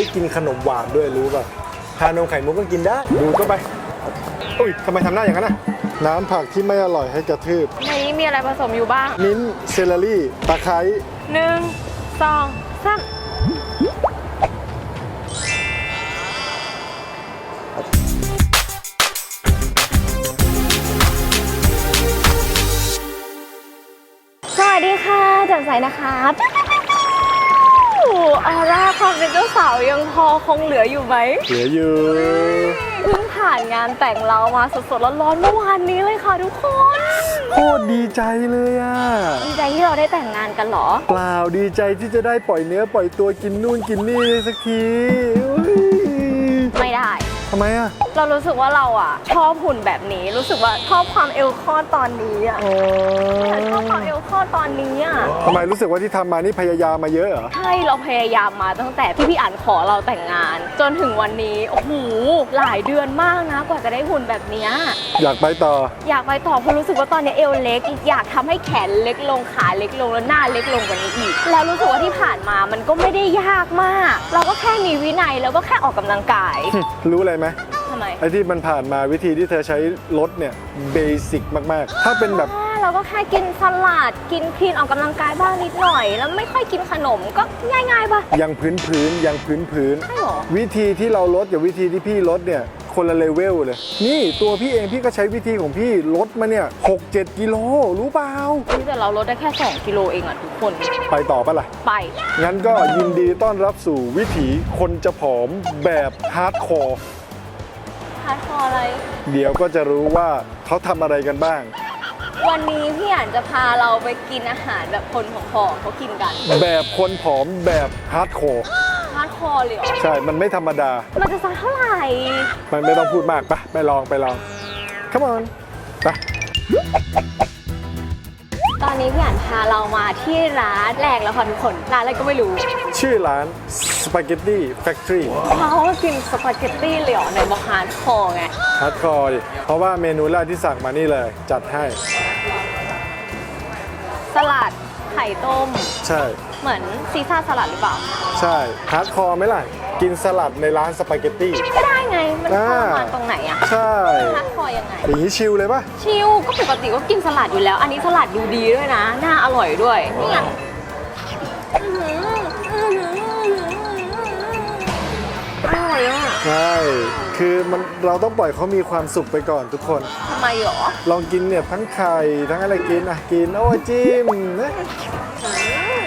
ได้กินขนมหวานด้วยรู้ป่ะทานนมไข่มุกก็กินได้ ดูก็ไปอุ้ยทำไมทำหน้าอย่างนั้นน่ะน้ำผักที่ไม่อร่อยให้กระทืบ ในนี้มีอะไรผสมอยู่บ้างมิ้นท์เซเลอรี่ตะไคร้หนึ่งสองสามสวัสดีค่ะแจ่มใสนะคะ ออร่าความเป็นเจ้าสาวยังพอคงเหลืออยู่ไหมเหลืออยู่เพิ่งผ่านงานแต่งเรามาสดๆร้อนๆเมื่อวานนี้เลยค่ะทุกคนโคตรดีใจเลยอะดีใจที่เราได้แต่งงานกันเหรอ เปล่าดีใจที่จะได้ปล่อยเนื้อปล่อยตัวกินนู่นกินนี่ได้สักทีอุ๊ยไม่ได้ทำไมอะ เรารู้สึกว่าเราอะ ชอบหุ่นแบบนี้รู้สึกว่าชอบความเอวคอดตอนนี้อะ ตอนนี้อะทำไมรู้สึกว่าที่ทำมานี่พยายามมาเยอะเหรอ ใช่เราพยายามมาตั้งแต่ที่พี่อ่านขอเราแต่งงาน จนถึงวันนี้โอ้โหหลายเดือนมากนะ กว่าจะได้หุ่นแบบเนี้ยอยากไปต่อ อยากไปต่อเพราะรู้สึกว่าตอนนี้เอวเล็ก อยากทำให้แขนเล็กลงขาเล็กลงแล้วหน้าเล็กลงกว่านี้อีก แล้วรู้สึกว่าที่ผ่านมามันก็ไม่ได้ยากมาก เราก็แค่มีวินัยแล้วก็แค่ออกกำลังกายรู้อะไรไหมทำไม ไอ้ที่มันผ่านมาวิธีที่เธอใช้รถเนี่ยเบสิกมาก ๆ ถ้าเป็นแบบอ่า เราก็แค่กินสลัดกินคลีนออกกำลังกายบ้างนิดหน่อย แล้วไม่ค่อยกินขนมก็ง่ายๆปะ ยังพื้นพื้นๆยังพื้นพื้นใช่หรอๆวิธีที่เราลดกับวิธีที่พี่ลดเนี่ยคนละเลเวลเลย นี่ตัวพี่เองพี่ก็ใช้วิธีของพี่ลดมาเนี่ย6 7กิโลรู้เปล่านี่แต่เราลดได้แค่ 2 กิโลเองอะทุกคนไปต่อปะล่ะ ไป งั้นก็ยินดีต้อนรับสู่วิถีคนจะผอมแบบฮาร์ดคอร์ ฮาร์ดคอร์อะไร เดี๋ยวก็จะรู้ว่าเขาทำอะไรกันบ้าง วันนี้พี่อ่านจะพาเราไปกินอาหารแบบคนผอมๆเขากินกันแบบคนผอมแบบฮาร์ดคอร์ฮาร์ดคอร์เลยเหรอใช่ มันไม่ธรรมดา มันจะสักเท่าไหร่มันไม่ต้องพูดมากปะไปลองไปลอง come on ไปตอนนี้พี่อ่านพาเรามาที่ร้านแรกแล้วค่ะทุกคนร้านอะไรก็ไม่รู้ชื่อร้าน Spaghetti Factory เขากินสปาเกตตี้เลยเหรอในบอกฮาร์ดคอร์ไงฮาร์ดคอร์ดิเพราะว่าเมนูแรกที่สั่งมานี่เลย จัดให้ส ลัดไข่ต้ม ใช่ เหมือนซีซ่าสลัดหรือเปล่า ใช่ฮาร์ดคอร์ไหมล่ะ กินสลัดในร้านสปาเกตตี้ ก็ได้ไง มันทอ่ารมานตรงไหนอะใช่ฮาร์ดคอร์ยังไง อย่างนี้ชิลเลยปะชิลก็ปกติก็กินสลัดอยู่แล้ว อันนี้สลัดดูดีด้วยนะ น่าอร่อยด้วยนี่ไง คือมันเราต้องปล่อยเขามีความสุขไปก่อนทุกคน ทำไมหรอลองกินเนี่ยทั้งไข่ทั้งอะไรกินอะกินโอ้ยจิ้มนะอืม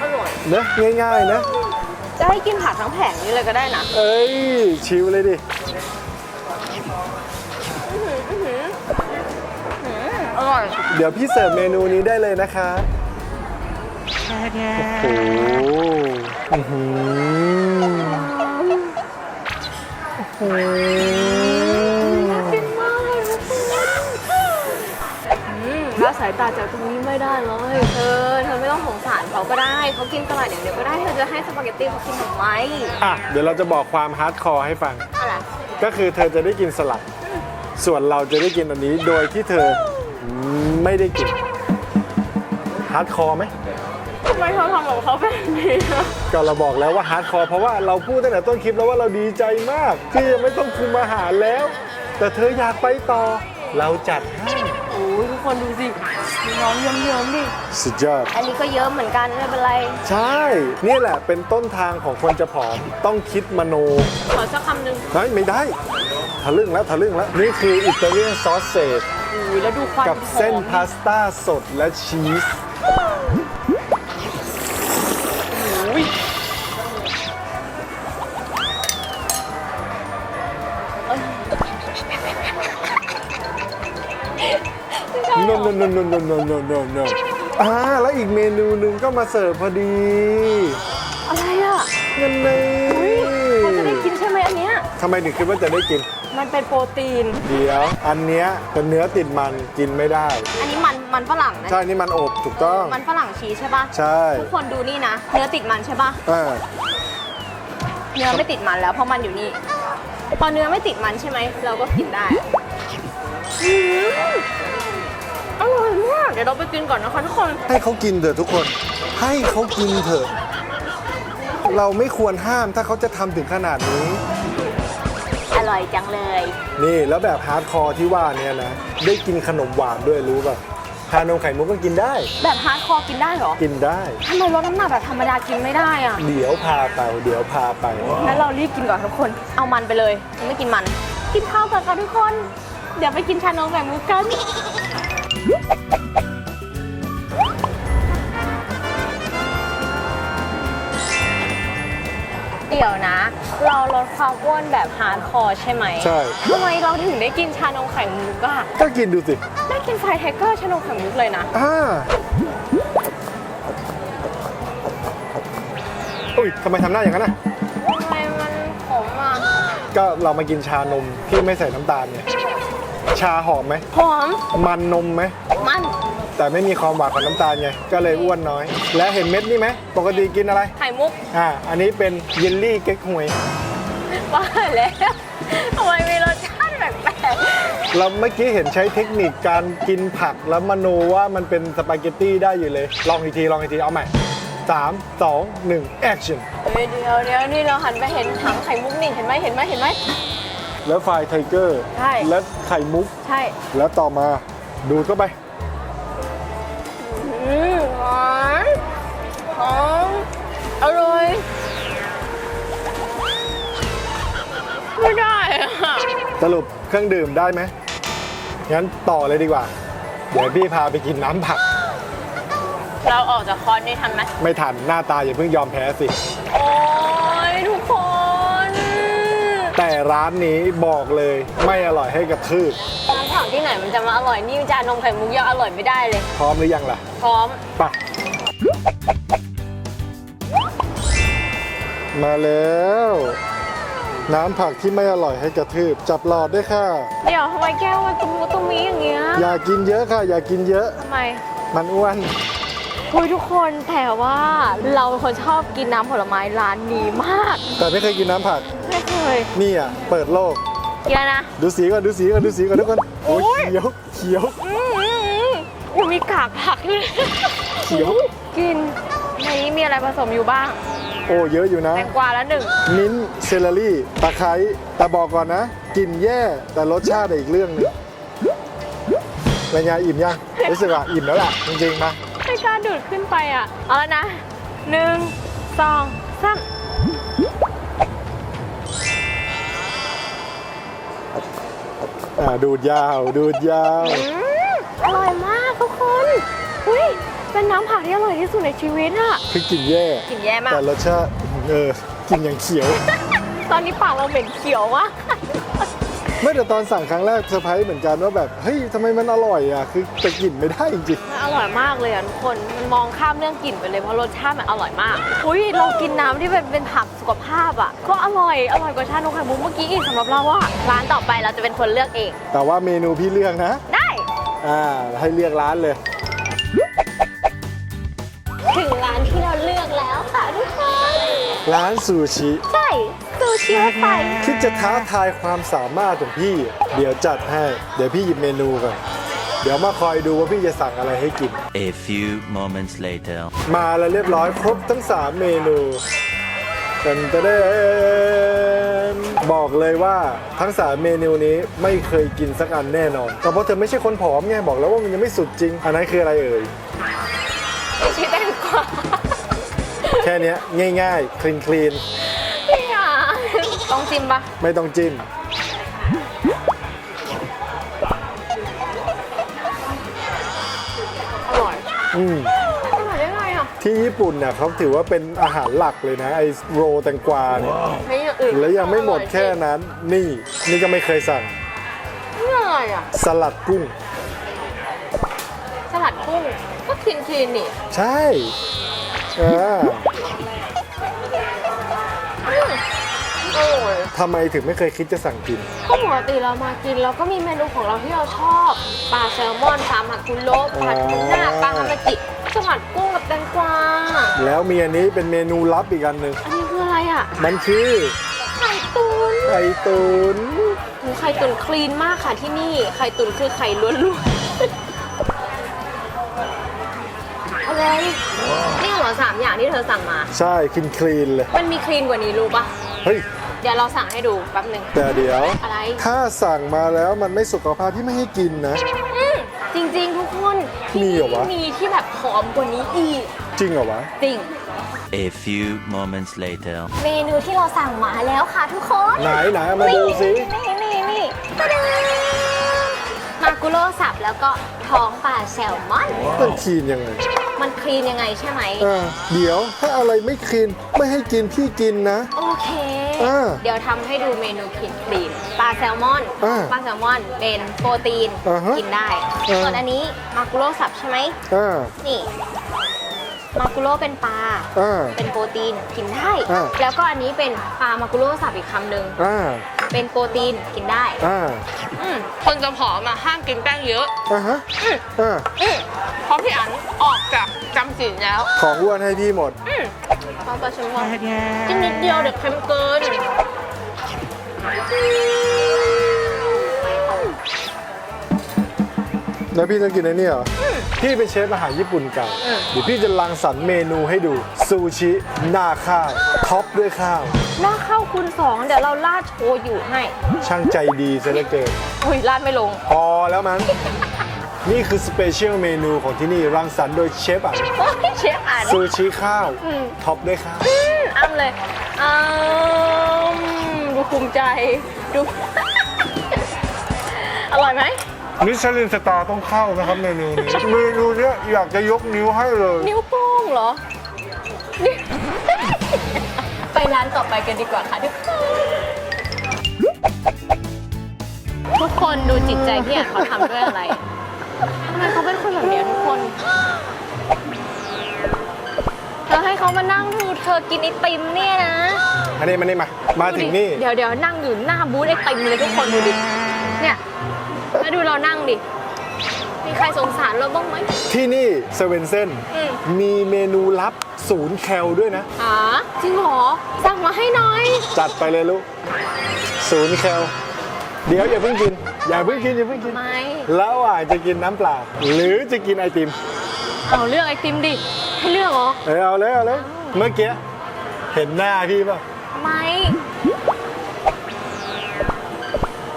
อร่อยเนอะง่ายๆนะจะให้กินผักทั้งแผงนี้เลยก็ได้นะเอ้ยชิลเลยดิอืมอร่อยเดี๋ยวพี่เสิร์ฟเมนูนี้ได้เลยนะคะโอ้โหอื้อหือ โอ้โหกินมากเลยทุกคนอืมละสายตาจากตรงนี้ไม่ได้เลยเธอเธอไม่ต้องสงสารเขาก็ได้เขากินสลัดอย่างเดียวก็ได้เธอจะให้สปาเกตตี้เขากินทำไมอะเดี๋ยวเราจะบอกความฮาร์ดคอร์ให้ฟัง อะไรก็คือเธอจะได้กินสลัด ส่วนเราจะได้กินอันนี้โดยที่เธอไม่ได้กินฮาร์ดคอร์ไหม ทำไมเธอทำกับเขาแบบนี้อะก็เราบอกแล้วว่าฮาร์ดคอร์เพราะว่าเราพูดตั้งแต่ต้นคลิปแล้วว่าเราดีใจมาก ที่ยังไม่ต้องคุมอาหารแล้ว แต่เธออยากไปต่อ เราจัดให้โอ้ยทุกคนดูสิน้องเยิ้มๆดิสุดยอด อันนี้ก็เยิ้มเหมือนกันไม่เป็นไร ใช่ นี่แหละเป็นต้นทางของคนจะผอมต้องคิดมโนขอสักคำหนึ่งเฮ้ยไม่ได้ทะลึ่งแล้วทะลึ่งแล้ว นี่คืออิตาเลียนซอสเซจอุ้ยแล้วดูควันกับเส้นหอมพาสต้าสดและชีส no no no no no no no no no อ่าแล้วอีกเมนูหนึ่งก็มาเสิร์ฟพอดีอะไรอะเงินเลยเขาจะได้กินใช่ไหมอันเนี้ยทำไมถึงคิดว่าจะได้กิน มันเป็นโปรตีน เดี๋ยว อันเนี้ยเป็นเนื้อติดมันกินไม่ได้ อันนี้มันมันฝรั่งนะใช่ นี่มันอบถูกต้อง มันฝรั่งชีสใช่ปะใช่ ทุกคนดูนี่นะ เนื้อติดมันใช่ปะอ่าเนื้อไม่ติดมันแล้วเพราะมันอยู่นี่พอเนื้อไม่ติดมันใช่ไหมเราก็กินได้ อืมอร่อยมากเดี๋ยวเราไปกินก่อนนะคะทุกคนให้เขากินเถอะทุกคน ให้เขากินเถอะ เราไม่ควรห้ามถ้าเขาจะทำถึงขนาดนี้ อร่อยจังเลย นี่แล้วแบบฮาร์ดคอร์ที่ว่าเนี่ยนะ ได้กินขนมหวานด้วยรู้ป่ะทานนมไข่มุกก็กินได้ แบบฮาร์ดคอร์กินได้เหรอกินได้ ทำไมลดน้ำหนักแบบธรรมดากินไม่ได้อะเดี๋ยวพาไป เดี๋ยวพาไป งั้นเรารีบกินก่อนทุกคนเอามันไปเลยไม่กินมัน กินข้าวก่อนค่ะทุกคน เดี๋ยวไปกินชานมไข่มุกกัน ดี๋ยวนะ เราลดความอ้วนแบบฮาร์ดคอร์ใช่ไหมใช่ ทำไมเราถึงได้กินชานมไข่มุกอะก็กินดูสิ ได้กินไฟไทเกอร์ชานมไข่มุกเลยนะ อ่าอุ้ยทำไมทำหน้าอย่างนั้นน่ะ ทำไมมันขมอะก็เรามากินชานมที่ไม่ใส่น้ำตาลเนี่ย ชาหอมไหม หอม มันนมไหมมัน แต่ไม่มีความหวานของน้ำตาลไง ก็เลยอ้วนน้อย และเห็นเม็ดนี่ไหม ปกติกินอะไร ไข่มุกอ่า อันนี้เป็นเยลลี่เก๊กฮวย ว่าแล้วทำไมมีรสชาติแปลกเราเมื่อกี้เห็นใช้เทคนิคการกินผักแล้วมโนว่ามันเป็นสปาเกตตี้ได้อยู่เลย ลองอีกที ลองอีกที เอาใหม่3 2 1 action ๆเฮ้ยเดี๋ยวเดี๋ยวนี่เราหันไปเห็นถังไข่มุกนี่เห็นไหมเห็นไหมเห็นไหม แล้วไฟไทเกอร์ ใช่ และไข่มุก ใช่ แล้วต่อมาดูดเข้าไปอืมหวานหอมอร่อยไม่ได้อะสรุปเครื่องดื่มได้ไหมงั้นต่อเลยดีกว่า เดี๋ยวพี่พาไปกินน้ำผัก เราออกจากคอร์สนี่ทันไหมไม่ทันหน้าตาอย่าเพิ่งยอมแพ้สิ โอ้ยทุกคน แต่ร้านนี้บอกเลยไม่อร่อยให้กับทืบ น้ำผักที่ไหนมันจะมาอร่อยนี่จานนมไข่มุกยังอร่อยไม่ได้เลย พร้อมหรือยังล่ะพร้อม ไปะมาแล้ว น้ำผักที่ไม่อร่อยให้กระทืบ จับหลอดด้วยค่ะ เดี๋ยวทำไมแก้วมันตุ้มตุ้มมีอย่างเงี้ยอย่ากินเยอะค่ะ อย่ากินเยอะ ทำไมมันอ้วน คุยทุกคนแต่ว่าเราเป็นคนชอบกินน้ำผลไม้ร้านนี้มาก แต่ไม่เคยกินน้ำผัก ไม่เคย นี่อะ เปิดโลก กินแล้วนะ ดูสีก่อนดูสีก่อนดูสีก่อนทุกคน โอ้ยโอ้ยเขียวเขียวอืมอืมอืมยังมีกากผักด้วยเขียว กิน ในนี้มีอะไรผสมอยู่บ้าง โอ้เยอะอยู่นะ แตงกวาแล้วหนึ่ง มิ้นท์เซลลารี่ ตะไคร้แต่บอกก่อนนะกลิ่นแย่แต่รสชาติอีกเรื่องหนึงเป็นไงอิ่มยังรู้สึกว่าอิ่มแล้วล่ะ จริงๆมา ไม่กล้าดูดขึ้นไปอะ เอาแล้วนะหนึ่งสองสาม อ่าดูดยาวดูดยาวอืมอร่อยมากทุกคนอุ้ยเป็นน้ำผักที่อร่อยที่สุดในชีวิตอะคือกลิ่นแย่ กลินแย่มาก แต่รสชาติเออกินอย่างเขียว ตอนนี้ปากเราเหม็นเขียววะ ไม่แต่ตอนสั่งครั้งแรกเซอร์ไพรส์เหมือนกันว่าแบบเฮ้ยทำไมมันอร่อยอะคือแต่กลิ่นไม่ได้จริงมันอร่อยมากเลยอะทุกคน มันมองข้ามเรื่องกลิ่นไปเลยเพราะรสชาติมันอร่อยมาก อุ้ยเรากินน้ำที่เป็นเป็นผักสุขภาพอะ ก็อร่อย อร่อยกว่าชานมไข่มุกเมื่อกี้อีกสำหรับเราอะร้านต่อไปเราจะเป็นคนเลือกเอง ๆแต่ว่าเมนูพี่เลือกนะ ได้ อ่าให้เลือกร้านเลย ร้านซูชิ ใช่ซูชิรถไฟคิดจะท้าทายความสามารถของพี่ เดี๋ยวจัดให้ เดี๋ยวพี่หยิบเมนูก่อน เดี๋ยวมาคอยดูว่าพี่จะสั่งอะไรให้กิน A few moments later. มาแล้วเรียบร้อยครบทั้ง 3 เมนูเต็นเต้นบอกเลยว่าทั้ง3เมนูนี้ไม่เคยกินสักอันแน่นอนก็เพราะเธอไม่ใช่คนผอมไงบอกแล้วว่ามันยังไม่สุดจริง อันนั้นคืออะไรเอ่ย ค่เนี้ยง่ายๆคลีนคลีนพี่อะต้องจิ้มปะไม่ต้องจิ้มอร่อยอืมอร่อยได้ไงอะที่ญี่ปุ่นเนี่ยเขาถือว่าเป็นอาหารหลักเลยนะ ไอโรแตงกวาเนี่ยไม่อย่างอื่นแล้วยังไม่หมดแค่นั้นนี่ นี่ก็ไม่เคยสั่ง นี่อะไรอะ สลัดกุ้ง สลัดกุ้งก็คลีนคลีนนี่ ใช่เออ ทำไมถึงไม่เคยคิดจะสั่งกิน ก็ปกติเรามากินเราก็มีเมนูของเราที่เราชอบปลาแซลมอนปลาหมักกุโระปลาทูน่าปลาฮามาจิสลัดกุ้งกับแตงกวาแล้วมีอันนี้เป็นเมนูลับอีกอันหนึ่งอันนี้คืออะไรอะ มันคือไข่ตุ๋นไข่ตุนโอ้ไข่ตุ๋นคลีนมากค่ะที่นี่ ไข่ตุ๋นคือไข่ล้วนๆอเลยนี่เหรอสามอย่างที่เธอสั่งมา ใช่คินคลีนเลย มันมีคลีนกว่านี้รู้ปะเฮ้ยเดี๋ยวเราสั่งให้ดูแป๊บหนึ่งแต่เดี๋ยว อะไร ถ้าสั่งมาแล้วมันไม่สุขภาพที่ไม่ให้กินนะ อืมจริงๆทุกคนที่มีเหรอวะ มีที่แบบหอมกว่านี้อีกจริงเหรอวะ จริง A few moments later. เมนูที่เราสั่งมาแล้วค่ะทุกคนไหนไหนเอามาดูสิ นี่นี่นี่ตะดึงมากุโร่สับแล้วก็ท้องปลาแซลมอน มันคลีนยังไงมันคลีนยังไงใช่ไหม อ่าเดี๋ยวถ้าอะไรไม่คลีนไม่ให้กินพี่กินนะ โอเคอ่าเดี๋ยวทำให้ดูเมนูคลีนคลีนปลาแซลมอนอ่าปลาแซลมอนเป็นโปรตีนอ่าฮะกินได้อ่าส่วนอันนี้มากุโร่สับใช่ไหมอ่านี่ มากุโร่เป็นปลา อ่า เป็นโปรตีนกินได้ อ่า แล้วก็อันนี้เป็นปลามากุโร่สับอีกคำหนึ่งอ่า เป็นโปรตีนกินได้อ่า อืมคนจะผอมอะห้ามกินแป้งเยอะอ่าฮะอืมอ่า อืมเพราะพี่อันออกจากจำศีลแล้วของอ้วนให้พี่หมด อืมปลาปลาชิมอนกินนิดเดียวเดี๋ยวเค็มเกินแล้วพี่ต้องกินไอ้นี่เหรอ อ พี่เป็นเชฟอาหารญี่ปุ่นเก่าอืมเดี๋ยวพี่จะรังสรรค์เมนูให้ดูซูชิหน้าข้าวท็อปด้วยข้าว หน้าข้าวคูณสองเดี๋ยวเราราดโชยุให้ช่างใจดีซะเหลือเกินอุ้ยราดไม่ลง พอแล้วมั้งนี่คือสเปเชียลเมนูของที่นี่รังสรรค์โดยเชฟอะโอ้ยเชฟอันซูชิข้าวอืมท็อปด้วยข้าวอืมอ้ำเลยอ้มดูภูมิใจดูอร่อยไหม มิชลินสตาร์ต้องเข้านะครับเมนูนี้ เมนูเนี้ยอยากจะยกนิ้วให้เลยนิ้วโป้งเหรอนี่ ไปร้านต่อไปกันดีกว่าค่ะทุกคนทุกคนดูจิตใจพี่อะเขาทำด้วยอะไรทำไมเขาเป็นคนแบบเนี้ยทุกคนเธอให้เขามานั่งดูเธอกินไอติมเนี่ยนะอันนี้มานี่มา มาถึงนี่ เดี๋ยวเดี๋ยวนั่งอยู่หน้าบูธไอติมเลยทุกคนดูดิเนี่ย มาดูเรานั่งดิ มีใครสงสารเราบ้างไหม ที่นี่เซเว่นเซนอืม มีเมนูลับศูนย์แคลด้วยนะ อ๋อจริงเหรอ สั่งมาให้หน่อย จัดไปเลยลูกศูนย์แคลเดี๋ยวอย่าเพิ่งกิน อย่าเพิ่งกินอย่าเพิ่งกินไม่แล้วอาจจะกินน้ำเปล่า หรือจะกินไอติม เอาเลือกไอติมดิ ให้เลือกเหรอ เออเอาเลยเอาเลยเมื่อกี้เห็นหน้าพี่ป่ะ ไม่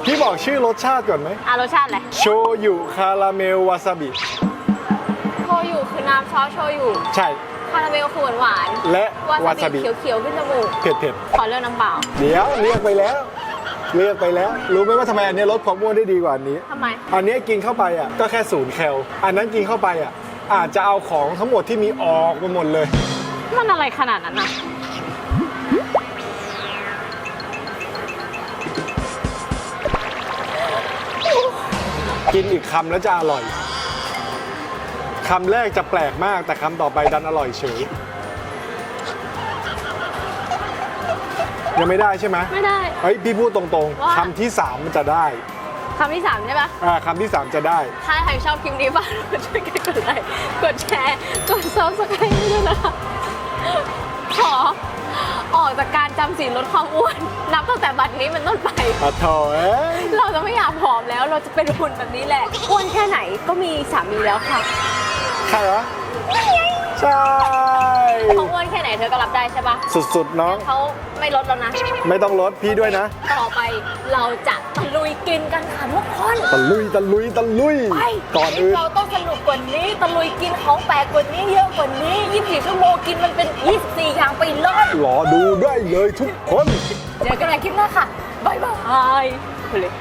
พี่บอกชื่อรสชาติก่อนไหมอะรสชาติอะไรโชยุคาราเมลวาซาบิ โชยุคือน้ำซอสโชยุใช่ คาราเมลคือหวานและๆวาวาซาซาบิ บิเขียวๆขึ้นจมูกเผ็ดเผ็ดขอเลือกน้ำเปล่าๆเดี๋ยวเรียกไปแล้วเรียกไปแล้ว รู้ไหมว่าทำไมอันนี้ลดความอ้วนได้ดีกว่าอันนี้ ทำไม อันนี้กินเข้าไปอะก็แค่ศูนย์แคล อันนั้นกินเข้าไปอะอาจจะเอาของทั้งหมดที่มีออกมาหมดเลย มันอะไรขนาดนั้นนะ กินอีกคำแล้วจะอร่อยคำแรกจะแปลกมากแต่คำต่อไปดันอร่อยเฉยยังไม่ได้ใช่ไหมไม่ได้ เฮ้ยพี่พูดตรงว่าๆคำที่สามมันจะได้คำที่สามใช่ปะอ่าคำที่สามจะได้ ถ้าใครชอบคลิปนี้บ้างช่วยกันกดไลค์กดแชร์ กดซับสไครต์ด้วยนะคะขอ ออกจากการจำศีลลดความอ้วน นับตั้งแต่บัดนี้เป็นต้นไปอะโถเอ้ยเราจะไม่อยากผอมแล้วเราจะเป็นหุ่นแบบนี้แหละอ้วนแค่ไหนก็มีสามีแล้วค่ะ ใครวะใช่ เขาอ้วนแค่ไหนเธอก็รับได้ใช่ปะสุดๆน้องเขาไม่ลดแล้วนะ ไม่ต้องลดพี่ด้วยนะ ต่อไปเราจะตะลุยกินกันค่ะทุกคนตะลุยตะลุยตะลุยไปก่อนอื่นเราต้องสนุกกว่านี้ตะลุยกินของแปลกกว่านี้เยอะกว่านี้24ชั่วโมงกินมันเป็น 24 อย่างไปเลยรอดูได้เลยทุกคน เจอกันใหม่คลิปหน้าค่ะบ๊ายบายไปเลย